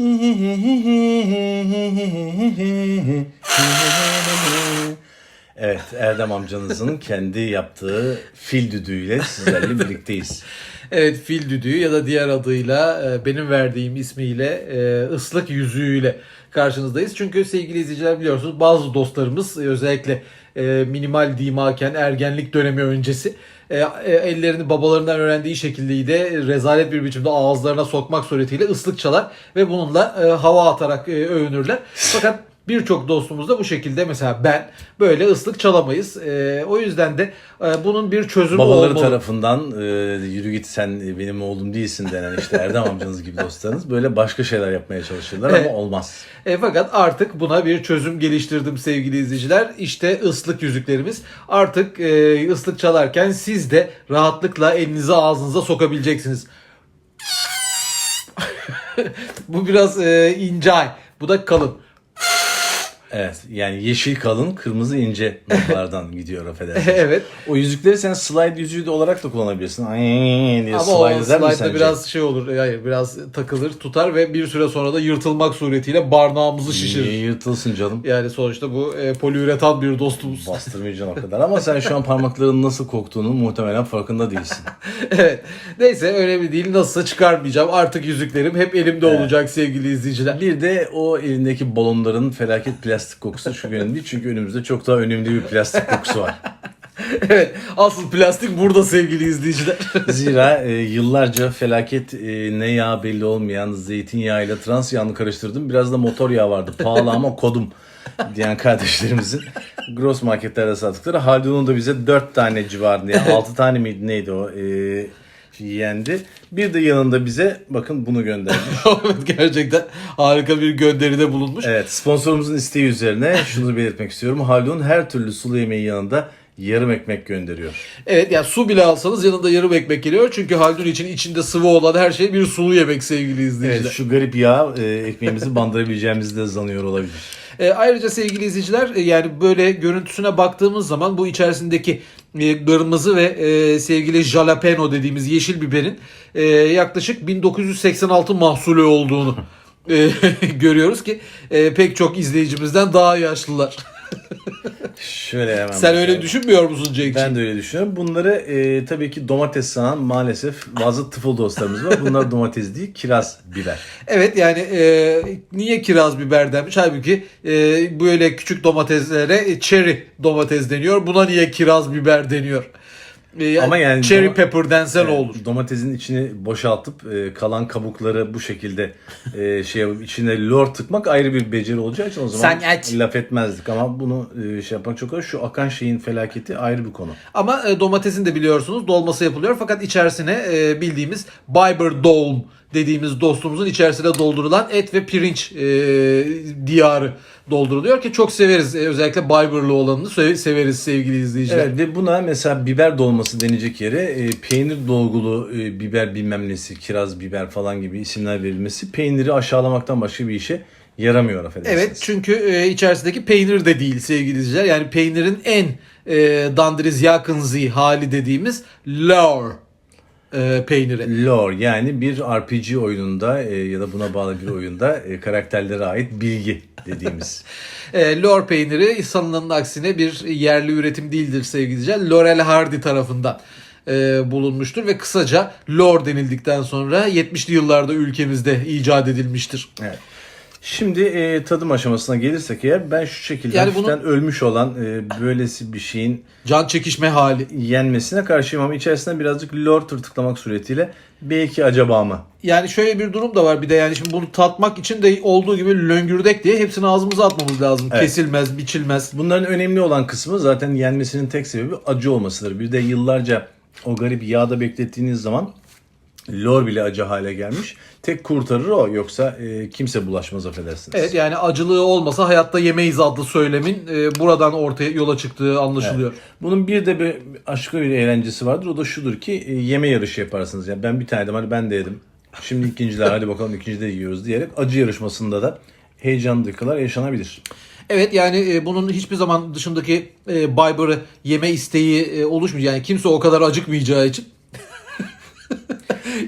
Evet Erdem amcanızın kendi yaptığı fil düdüğüyle sizlerle birlikteyiz. Evet fil düdüğü ya da diğer adıyla e, benim verdiğim ismiyle e, ıslık yüzüğüyle karşınızdayız. Çünkü sevgili izleyiciler biliyorsunuz bazı dostlarımız e, özellikle minimal dimaken ergenlik dönemi öncesi e, e, ellerini babalarından öğrendiği şekilde de rezalet bir biçimde ağızlarına sokmak suretiyle ıslık çalar ve bununla e, hava atarak e, övünürler. Fakat Birçok dostumuz da bu şekilde mesela ben böyle ıslık çalamayız. E, o yüzden de e, bunun bir çözümü Babaları olmalı. tarafından e, yürü git sen benim oğlum değilsin denen işte Erdem amcanız gibi dostlarınız böyle başka şeyler yapmaya çalışırlar ama olmaz. E, fakat artık buna bir çözüm geliştirdim sevgili izleyiciler. İşte ıslık yüzüklerimiz. Artık e, ıslık çalarken siz de rahatlıkla elinizi ağzınıza sokabileceksiniz. Bu biraz e, ince. Bu da kalın. Evet yani yeşil kalın kırmızı ince notlardan gidiyor affedersiniz. evet. O yüzükleri sen slide yüzüğü de olarak da kullanabilirsin. Ay diye Ama o slide mi slide'da biraz şey olur. e, Hayır biraz takılır tutar ve bir süre sonra da yırtılmak suretiyle barnağımızı şişirir. Niye yırtılsın canım? Yani sonuçta bu e, poliüretan bir dostumuz. Bastırmayacaksın o kadar. Ama sen şu an parmaklarının nasıl koktuğunun muhtemelen farkında değilsin. evet. Neyse önemli değil. Nasılsa çıkarmayacağım. Artık yüzüklerim hep elimde olacak sevgili izleyiciler. Bir de o elindeki balonların felaket plastik kokusu şu önemli değil. Çünkü önümüzde çok daha önemli bir plastik kokusu var. evet. Asıl plastik burada sevgili izleyiciler. Zira e, yıllarca felaket e, ne yağ belli olmayan zeytinyağıyla trans yağını karıştırdım. Biraz da motor yağı vardı. Pahalı ama kodum diyen kardeşlerimizin gross marketlerde sattıkları. Haldun'un da bize 4 tane civarında yani 6 tane miydi neydi o e, yendi. Bir de yanında bize bakın bunu göndermiş. evet gerçekten harika bir gönderide bulunmuş. Evet sponsorumuzun isteği üzerine şunu belirtmek istiyorum. Haldun her türlü sulu yemeğin yanında yarım ekmek gönderiyor. Evet yani su bile alsanız yanında yarım ekmek geliyor. Çünkü Haldun için içinde sıvı olan her şey bir sulu yemek sevgili izleyiciler. Evet, şu garip yağ e, ekmeğimizi bandırabileceğimizi de zanıyor olabilir. E, ayrıca sevgili izleyiciler e, yani böyle görüntüsüne baktığımız zaman bu içerisindeki e, kırmızı ve e, sevgili jalapeno dediğimiz yeşil biberin e, yaklaşık 1986 mahsulü olduğunu e, görüyoruz ki e, pek çok izleyicimizden daha yaşlılar. Şöyle hemen Sen öyle bakalım. düşünmüyor musun Cenk'ciğim? Ben de öyle düşünüyorum. Bunları e, tabii ki domates sanan maalesef bazı tıfıl dostlarımız var. Bunlar domates değil, kiraz biber. Evet yani e, niye kiraz biber denmiş? Halbuki e, böyle küçük domateslere e, cherry domates deniyor. Buna niye kiraz biber deniyor? E, Ama yani cherry pepper dense ne Evet, olur? Domatesin içini boşaltıp e, kalan kabukları bu şekilde e, şey yapıp içine lor tıkmak ayrı bir beceri olacağı için o zaman Sen aç. laf etmezdik ama bunu e, şey yapmak çok zor. Şu akan şeyin felaketi ayrı bir konu. Ama e, domatesin de biliyorsunuz dolması yapılıyor fakat içerisine e, bildiğimiz Biber Dolm dediğimiz dostumuzun içerisine doldurulan et ve pirinç e, diyarı dolduruluyor ki çok severiz. E, özellikle Biber'lı olanını se- severiz sevgili izleyiciler. Evet ve buna mesela biber dolması denecek yere e, peynir dolgulu e, biber bilmem nesi, kiraz biber falan gibi isimler verilmesi peyniri aşağılamaktan başka bir işe yaramıyor affedersiniz. Evet çünkü e, içerisindeki peynir de değil sevgili izleyiciler. Yani peynirin en e, dandiriz yakınzi hali dediğimiz lor e, peyniri. Lore yani bir RPG oyununda e, ya da buna bağlı bir oyunda e, karakterlere ait bilgi dediğimiz. E, lor peyniri sanılanın aksine bir yerli üretim değildir sevgili izleyiciler. Laurel Hardy tarafından e, bulunmuştur ve kısaca lor denildikten sonra 70'li yıllarda ülkemizde icat edilmiştir. Evet. Şimdi e, tadım aşamasına gelirsek eğer ben şu şekilde Yani hafiften ölmüş olan e, böylesi bir şeyin Can çekişme hali. yenmesine karşıyım ama içerisine birazcık lor tırtıklamak suretiyle belki acaba mı? Yani şöyle bir durum da var bir de yani şimdi bunu tatmak için de olduğu gibi löngürdek diye hepsini ağzımıza atmamız lazım. Evet. Kesilmez, biçilmez. Bunların önemli olan kısmı zaten yenmesinin tek sebebi acı olmasıdır. Bir de yıllarca o garip yağda beklettiğiniz zaman lor bile acı hale gelmiş. Tek kurtarır o yoksa e, kimse bulaşmaz affedersiniz. Evet yani acılığı olmasa hayatta yemeyiz adlı söylemin e, buradan ortaya yola çıktığı anlaşılıyor. Bunun bir de bir aşkı bir eğlencesi vardır. O da şudur ki e, yeme yarışı yaparsınız. Yani ben bir tane yedim hadi ben de yedim. Şimdi ikinciler hadi bakalım ikinci de yiyoruz diyerek acı yarışmasında da heyecanlı dakikalar yaşanabilir. Evet yani e, bunun hiçbir zaman dışındaki e, Biber'ı yeme isteği e, oluşmayacak. Yani kimse o kadar acıkmayacağı için.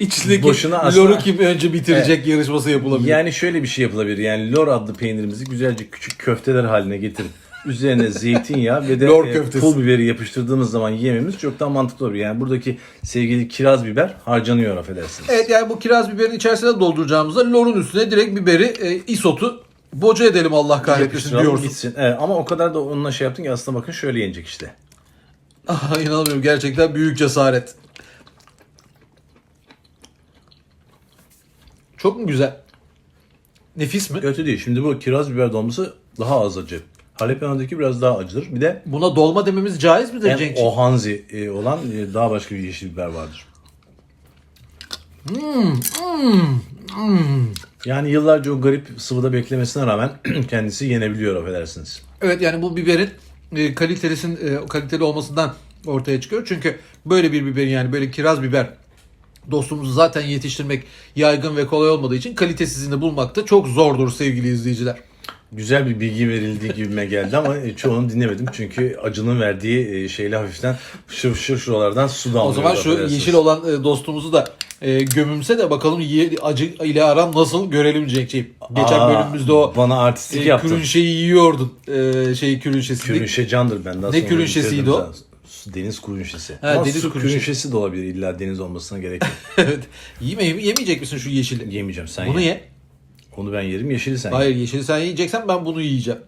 İçindeki Boşuna aslında- loru kim önce bitirecek yarışması yapılabilir. Yani şöyle bir şey yapılabilir. Yani lor adlı peynirimizi güzelce küçük köfteler haline getirip üzerine zeytinyağı ve de Lor e, köftesi. pul biberi yapıştırdığımız zaman yememiz çok daha mantıklı olur. Yani buradaki sevgili kiraz biber harcanıyor affedersiniz. Evet yani bu kiraz biberin içerisine dolduracağımızda lorun üstüne direkt biberi, e, isotu boca edelim Allah kahretmesin Yapıştıralım, diyorsun. gitsin. Evet, ama o kadar da onunla şey yaptın ki aslında bakın şöyle yenecek işte. Ah, inanamıyorum gerçekten büyük cesaret. Çok mu güzel? Nefis mi? Kötü değil. Şimdi bu kiraz biber dolması daha az acı. Jalapeno'daki biraz daha acıdır. Bir de Buna dolma dememiz caiz midir en Cenk'ciğim? ohanzi e, olan e, daha başka bir yeşil biber vardır. Yani yıllarca o garip sıvıda beklemesine rağmen kendisi yenebiliyor affedersiniz. Evet yani bu biberin e, kalitelisin e, kaliteli olmasından ortaya çıkıyor. Çünkü böyle bir biberin yani böyle kiraz biber dostumuzu zaten yetiştirmek yaygın ve kolay olmadığı için kalitesizini bulmak da çok zordur sevgili izleyiciler. Güzel bir bilgi verildiği gibime geldi ama e, çoğunu dinlemedim. Çünkü acının verdiği e, şeyle hafiften şır şır şuralardan su damlıyor. O zaman şu yeşil olan e, dostumuzu da e, gömümse de bakalım ye- acı ile aran nasıl görelim Cenk'ciğim. Geçen Aa, bölümümüzde o Bana artistik e, yaptın. kürünşeyi yiyordun. E, şey kürünşesini. Kürünşe candır ben. Daha Ne kürünşesiydi o? zaten. Deniz kürünşesi. Ha, Ama deniz su kürünşesi de olabilir. İlla deniz olmasına gerek yok. evet. Yeme, yemeyecek misin şu yeşili? Yemeyeceğim sen Bunu ye. ye. Onu ben yerim yeşili sen ye. Hayır yeşili sen yiyeceksen ben bunu yiyeceğim.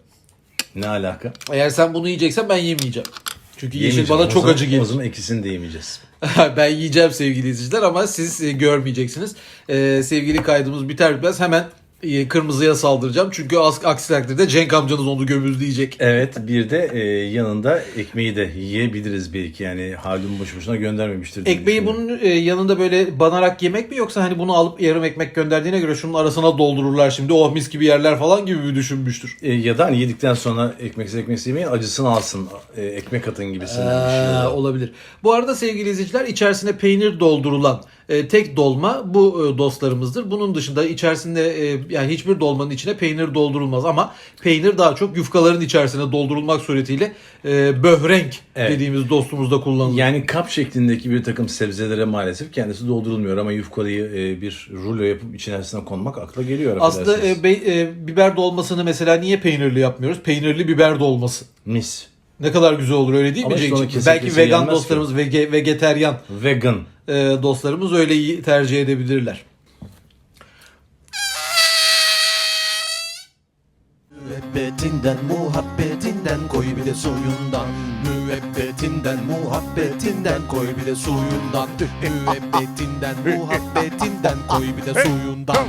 Ne alaka? Eğer sen bunu yiyeceksen ben yemeyeceğim. Çünkü yeşil bana O çok zaman- acı O gelir. zaman ikisini de yemeyeceğiz. ben yiyeceğim sevgili izleyiciler ama siz e, görmeyeceksiniz. E, sevgili kaydımız biter bitmez hemen kırmızıya saldıracağım. Çünkü aksi takdirde Cenk amcanız onu gömüzleyecek. Evet bir de e, yanında ekmeği de yiyebiliriz belki. Yani Haldun boş boşuna göndermemiştir. Ekmeği bunun e, yanında böyle banarak yemek mi yoksa hani bunu alıp yarım ekmek gönderdiğine göre şunun arasına doldururlar şimdi oh mis gibi yerler falan gibi mi düşünmüştür? E, ya da hani yedikten sonra ekmeksiz ekmeksiz yemeyin acısını alsın. E, ekmek atın gibisinden bir şey. Ee, olabilir. Bu arada sevgili izleyiciler içerisine peynir doldurulan e, tek dolma bu e, dostlarımızdır. Bunun dışında içerisinde e, yani hiçbir dolmanın içine peynir doldurulmaz ama peynir daha çok yufkaların içerisine doldurulmak suretiyle e, böhrenk Evet. dediğimiz dostumuzda kullanılır. Yani kap şeklindeki bir takım sebzelere maalesef kendisi doldurulmuyor ama yufkayı e, bir rulo yapıp içerisine konmak akla geliyor. Aslında e, be- e, biber dolmasını mesela niye peynirli yapmıyoruz? Peynirli biber dolması. Mis. Ne kadar güzel olur öyle değil Ama mi işte onu Cenk'ciğim? kesin Belki kesin vegan yenmez ki. dostlarımız, vege- vejeteryan Vegan. e, dostlarımız öyle iyi tercih edebilirler. Müebbetinden muhabbetinden koy bir de suyundan Müebbetinden muhabbetinden koy bir de suyundan Müebbetinden muhabbetinden koy bir de suyundan